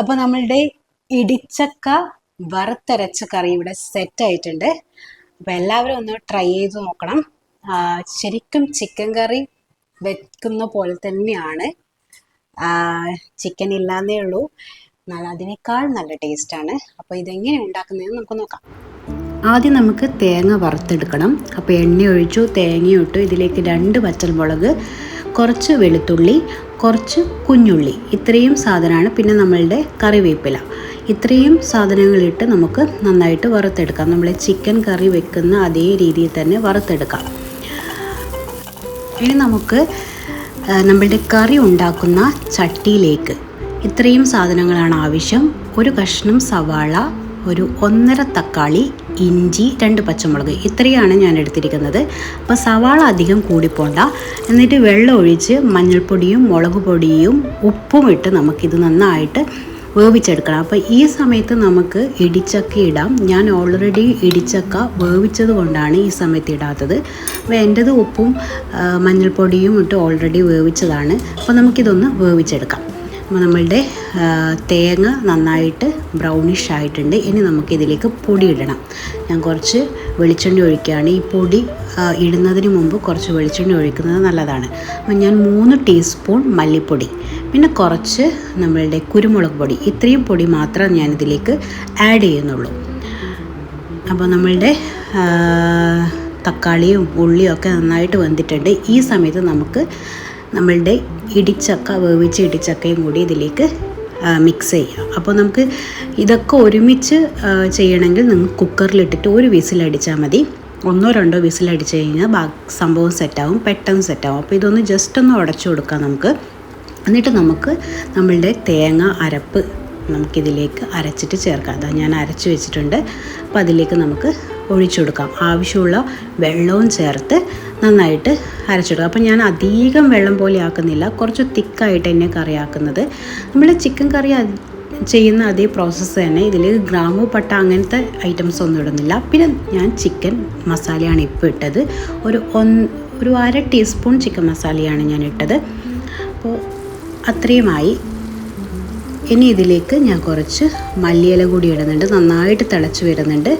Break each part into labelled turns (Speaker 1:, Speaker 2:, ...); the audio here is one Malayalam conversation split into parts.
Speaker 1: അപ്പൊ നമ്മളുടെ ഇടിച്ചക്ക വറുത്തരച്ച കറി ഇവിടെ സെറ്റ് ആയിട്ടുണ്ട്. അപ്പൊ എല്ലാവരും ഒന്ന് ട്രൈ ചെയ്ത് നോക്കണം. ശരിക്കും ചിക്കൻ കറി വെക്കുന്ന പോലെ തന്നെയാണ്. ചിക്കൻ ഇല്ലാന്നേ ഉള്ളൂ. എന്നാൽ അതിനേക്കാൾ നല്ല ടേസ്റ്റാണ് അപ്പോൾ ഇതെങ്ങനെ ഉണ്ടാക്കുന്നതെന്ന് നമുക്ക് നോക്കാം. ആദ്യം നമുക്ക് തേങ്ങ വറുത്തെടുക്കണം. അപ്പോൾ എണ്ണ ഒഴിച്ചു തേങ്ങ ഇട്ടു ഇതിലേക്ക് രണ്ട് പച്ചമുളക് കുറച്ച് വെളുത്തുള്ളി കുറച്ച് കുഞ്ഞുള്ളി. ഇത്രയും സാധനമാണ്. പിന്നെ നമ്മളുടെ കറിവേപ്പില. ഇത്രയും സാധനങ്ങളിട്ട് നമുക്ക് നന്നായിട്ട് വറുത്തെടുക്കാം. നമ്മൾ ചിക്കൻ കറി വെക്കുന്ന അതേ രീതിയിൽ തന്നെ വറുത്തെടുക്കാം. ഇനി നമുക്ക് നമ്മളുടെ കറി ഉണ്ടാക്കുന്ന ചട്ടിയിലേക്ക്. ഇത്രയും സാധനങ്ങളാണ് ആവശ്യം. ഒരു കഷ്ണം സവാള ഒരു ഒന്നര തക്കാളി ഇഞ്ചി രണ്ട് പച്ചമുളക് ഇത്രയാണ് ഞാൻ എടുത്തിരിക്കുന്നത്. അപ്പോൾ സവാള അധികം കൂടിപ്പോണ്ട. എന്നിട്ട് വെള്ളം ഒഴിച്ച് മഞ്ഞൾപ്പൊടിയും മുളക് പൊടിയും ഉപ്പും ഇട്ട് നമുക്കിത് നന്നായിട്ട് വേവിച്ചെടുക്കണം. അപ്പോൾ ഈ സമയത്ത് നമുക്ക് ഇടിച്ചക്ക ഇടാം. ഞാൻ ഓൾറെഡി ഇടിച്ചക്ക വേവിച്ചത് കൊണ്ടാണ് ഈ സമയത്ത് ഇടാത്തത്. അപ്പോൾ എന്റെത് ഉപ്പും മഞ്ഞൾപ്പൊടിയും ഇട്ട് ഓൾറെഡി വേവിച്ചതാണ്. അപ്പോൾ നമുക്കിതൊന്ന് വേവിച്ചെടുക്കാം. അപ്പോൾ നമ്മളുടെ തേങ്ങ നന്നായിട്ട് ബ്രൗണിഷ് ആയിട്ടുണ്ട്. ഇനി നമുക്കിതിലേക്ക് പൊടി ഇടണം ഞാൻ കുറച്ച് വെളിച്ചെണ്ണ ഒഴിക്കുകയാണ്. ഈ പൊടി ഇടുന്നതിന് മുമ്പ് കുറച്ച് വെളിച്ചെണ്ണ ഒഴിക്കുന്നത് നല്ലതാണ്. അപ്പം ഞാൻ മൂന്ന് ടീസ്പൂൺ മല്ലിപ്പൊടി പിന്നെ കുറച്ച് നമ്മളുടെ കുരുമുളക് പൊടി. ഇത്രയും പൊടി മാത്രം ഞാൻ ഇതിലേക്ക് ആഡ് ചെയ്യുന്നുള്ളൂ. അപ്പോൾ നമ്മളുടെ തക്കാളിയും ഉള്ളിയും ഒക്കെ നന്നായിട്ട് വെന്തിട്ടുണ്ട്. ഈ സമയത്ത് നമുക്ക് നമ്മളുടെ ഇടിച്ചക്ക വേവിച്ച ഇടിച്ചക്കയും കൂടി ഇതിലേക്ക് മിക്സ് ചെയ്യുക അപ്പോൾ നമുക്ക് ഇതൊക്കെ ഒരുമിച്ച് ചെയ്യണമെങ്കിൽ നിങ്ങൾ കുക്കറിലിട്ടിട്ട് ഒരു വിസിലടിച്ചാൽ മതി. ഒന്നോ രണ്ടോ വിസിലടിച്ച് കഴിഞ്ഞാൽ ബാ സംഭവം സെറ്റാവും പെട്ടെന്ന് സെറ്റാവും. അപ്പോൾ ഇതൊന്ന് ജസ്റ്റ് ഒന്ന് ഉടച്ചു കൊടുക്കാം നമുക്ക്. എന്നിട്ട് നമുക്ക് നമ്മളുടെ തേങ്ങ അരപ്പ് നമുക്കിതിലേക്ക് അരച്ചിട്ട് ചേർക്കാം. അതാ ഞാൻ അരച്ച് വെച്ചിട്ടുണ്ട്. അപ്പോൾ അതിലേക്ക് നമുക്ക് ഒഴിച്ചു കൊടുക്കാം. ആവശ്യമുള്ള വെള്ളവും ചേർത്ത് നന്നായിട്ട് അരച്ചിടുക അപ്പോൾ ഞാൻ അധികം വെള്ളം പോലെ ആക്കുന്നില്ല. കുറച്ച് തിക്കായിട്ട് തന്നെ കറി ആക്കുന്നത്. നമ്മൾ ചിക്കൻ കറി ചെയ്യുന്ന അതേ പ്രോസസ്സ് തന്നെ. ഇതിൽ ഗ്രാമ്പു പട്ട അങ്ങനത്തെ ഐറ്റംസ് ഒന്നും ഇടുന്നില്ല. പിന്നെ ഞാൻ ചിക്കൻ മസാലയാണ് ഇപ്പോൾ ഇട്ടത്. ഒരു ഒന്ന് ഒരു അര ടീസ്പൂൺ ചിക്കൻ മസാലയാണ് ഞാൻ ഇട്ടത്. അപ്പോൾ അത്രയുമായി. ഇനി ഇതിലേക്ക് ഞാൻ കുറച്ച് മല്ലിയില കൂടി ഇടുന്നുണ്ട്. നന്നായിട്ട് തിളച്ച് വരുന്നുണ്ട്.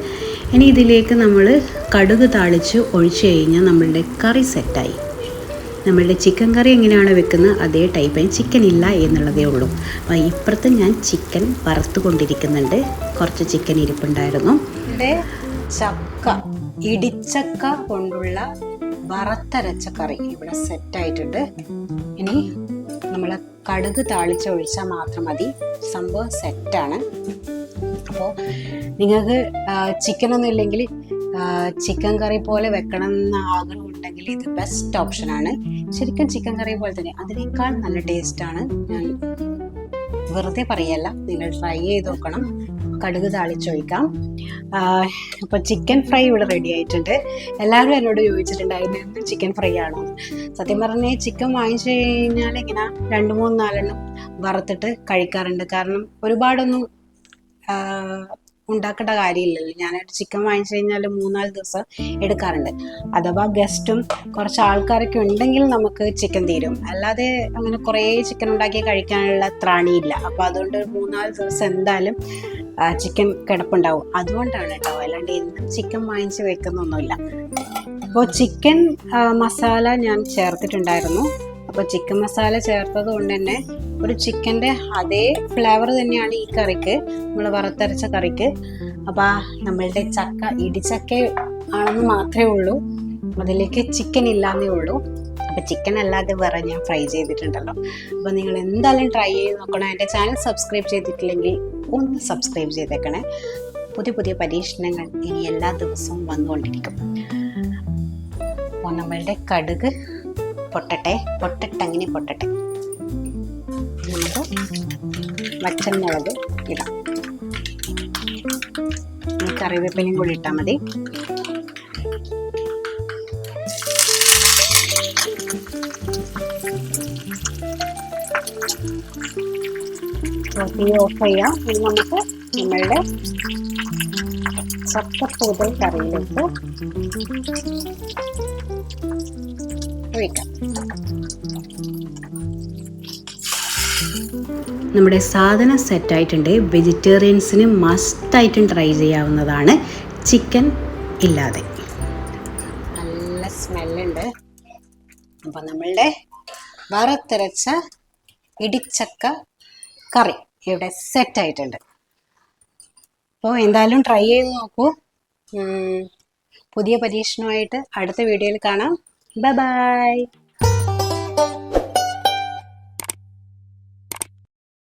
Speaker 1: ഇനി ഇതിലേക്ക് നമ്മൾ കടുക് താളിച്ച് ഒഴിച്ച് കഴിഞ്ഞാൽ നമ്മളുടെ കറി സെറ്റായി. നമ്മളുടെ ചിക്കൻ കറി എങ്ങനെയാണ് വെക്കുന്നത്? അതേ ടൈപ്പ് ചിക്കൻ ഇല്ല എന്നുള്ളതേ ഉള്ളൂ. അപ്പോൾ ഇപ്പുറത്ത് ഞാൻ ചിക്കൻ വറുത്ത് കൊണ്ടിരിക്കുന്നുണ്ട് കുറച്ച് ചിക്കൻ ഇരിപ്പുണ്ടായിരുന്നു. ചക്ക ഇടിച്ചക്ക കൊണ്ടുള്ള വറുത്തരച്ച കറി ഇവിടെ സെറ്റായിട്ടുണ്ട് ഇനി നമ്മൾ കടുക് താളിച്ച് ഒഴിച്ചാൽ മാത്രം മതി. സംഭവം സെറ്റാണ്. അപ്പോൾ നിങ്ങൾക്ക് ചിക്കനൊന്നും ഇല്ലെങ്കിൽ ചിക്കൻ കറി പോലെ വെക്കണം എന്ന ആഗ്രഹം ഉണ്ടെങ്കിൽ ഇത് ബെസ്റ്റ് ഓപ്ഷനാണ് ശരിക്കും ചിക്കൻ കറി പോലെ തന്നെ. അതിനേക്കാൾ നല്ല ടേസ്റ്റാണ് ഞാൻ വെറുതെ പറയല്ല. നിങ്ങൾ ട്രൈ ചെയ്ത് നോക്കണം. കടുക് താളിച്ചൊഴിക്കാം അപ്പോൾ ചിക്കൻ ഫ്രൈ ഇവിടെ റെഡി ആയിട്ടുണ്ട്. എല്ലാവരും എന്നോട് ചോദിച്ചിട്ടുണ്ടായിരുന്നു എന്ത് ചിക്കൻ ഫ്രൈ ആണോ? സത്യം പറഞ്ഞാൽ ചിക്കൻ വാങ്ങിച്ചു കഴിഞ്ഞാൽ ഇങ്ങനെ രണ്ട് മൂന്ന് നാലെണ്ണം വറുത്തിട്ട് കഴിക്കാറുണ്ട്. കാരണം ഒരുപാടൊന്നും ഉണ്ടാക്കേണ്ട കാര്യമില്ലല്ലോ. ഞാനായിട്ട് ചിക്കൻ വാങ്ങിച്ചു കഴിഞ്ഞാൽ മൂന്നാൽ ദിവസം എടുക്കാറുണ്ട്. അഥവാ ഗസ്റ്റും കുറച്ച് ആൾക്കാരൊക്കെ ഉണ്ടെങ്കിൽ നമുക്ക് ചിക്കൻ തീരും. അല്ലാതെ അങ്ങനെ കുറേ ചിക്കൻ ഉണ്ടാക്കി കഴിക്കാനുള്ള ത്രാണിയില്ല. അപ്പോൾ അതുകൊണ്ട് മൂന്നാൽ ദിവസം എന്തായാലും ചിക്കൻ കിടപ്പുണ്ടാവും. അതുകൊണ്ടാണ് കേട്ടോ. അല്ലാണ്ട് എന്നും ചിക്കൻ വാങ്ങിച്ച് വെക്കുന്നൊന്നുമില്ല. അപ്പോൾ ചിക്കൻ മസാല ഞാൻ ചേർത്തിട്ടുണ്ടായിരുന്നു. അപ്പോൾ ചിക്കൻ മസാല ചേർത്തത് കൊണ്ട് തന്നെ ഒരു ചിക്കന്റെ അതേ ഫ്ലേവർ തന്നെയാണ് ഈ കറിക്ക്. നമ്മൾ വറുത്തരച്ച കറിക്ക്. അപ്പോൾ നമ്മളുടെ ചക്ക ഇടിച്ചക്ക ആണെന്ന് മാത്രമേ ഉള്ളൂ. അതിലേക്ക് ചിക്കൻ ഇല്ലാന്നേ ഉള്ളൂ. അപ്പോൾ ചിക്കൻ അല്ലാതെ വേറെ ഞാൻ ഫ്രൈ ചെയ്തിട്ടുണ്ടല്ലോ. അപ്പോൾ നിങ്ങൾ എന്തായാലും ട്രൈ ചെയ്ത് നോക്കണം. എന്റെ ചാനൽ സബ്സ്ക്രൈബ് ചെയ്തിട്ടില്ലെങ്കിൽ ഒന്ന് സബ്സ്ക്രൈബ് ചെയ്തേക്കണേ. പുതിയ പുതിയ പരീക്ഷണങ്ങൾ ഇനി എല്ലാ ദിവസവും വന്നുകൊണ്ടിരിക്കും. അപ്പോൾ നമ്മളുടെ കടുക് പൊട്ടട്ടെ? പൊട്ടട്ടങ്ങനെ പൊട്ടട്ടെ. നമുക്ക് വച്ചൽമുളക് ഇടാം. ഈ കറിവേപ്പിലയും കൂടി ഇട്ടാൽ മതി. തീ ഓഫ് ചെയ്യാം. ഇനി നമുക്ക് നമ്മളുടെ ചക്കപ്പൂതൽ കറിയിലേക്ക് ഒഴിക്കാം നമ്മുടെ സാധനം സെറ്റായിട്ടുണ്ട് വെജിറ്റേറിയൻസിന് മസ്റ്റായിട്ടും ട്രൈ ചെയ്യാവുന്നതാണ്. ചിക്കൻ ഇല്ലാതെ. നല്ല സ്മെല്ലുണ്ട് അപ്പം നമ്മളുടെ വറുത്തരച്ച ഇടിച്ചക്ക കറി ഇവിടെ സെറ്റായിട്ടുണ്ട് അപ്പോൾ എന്തായാലും ട്രൈ ചെയ്ത് നോക്കൂ. പുതിയ പരീക്ഷണമായിട്ട് അടുത്ത വീഡിയോയിൽ കാണാം. Bye-bye.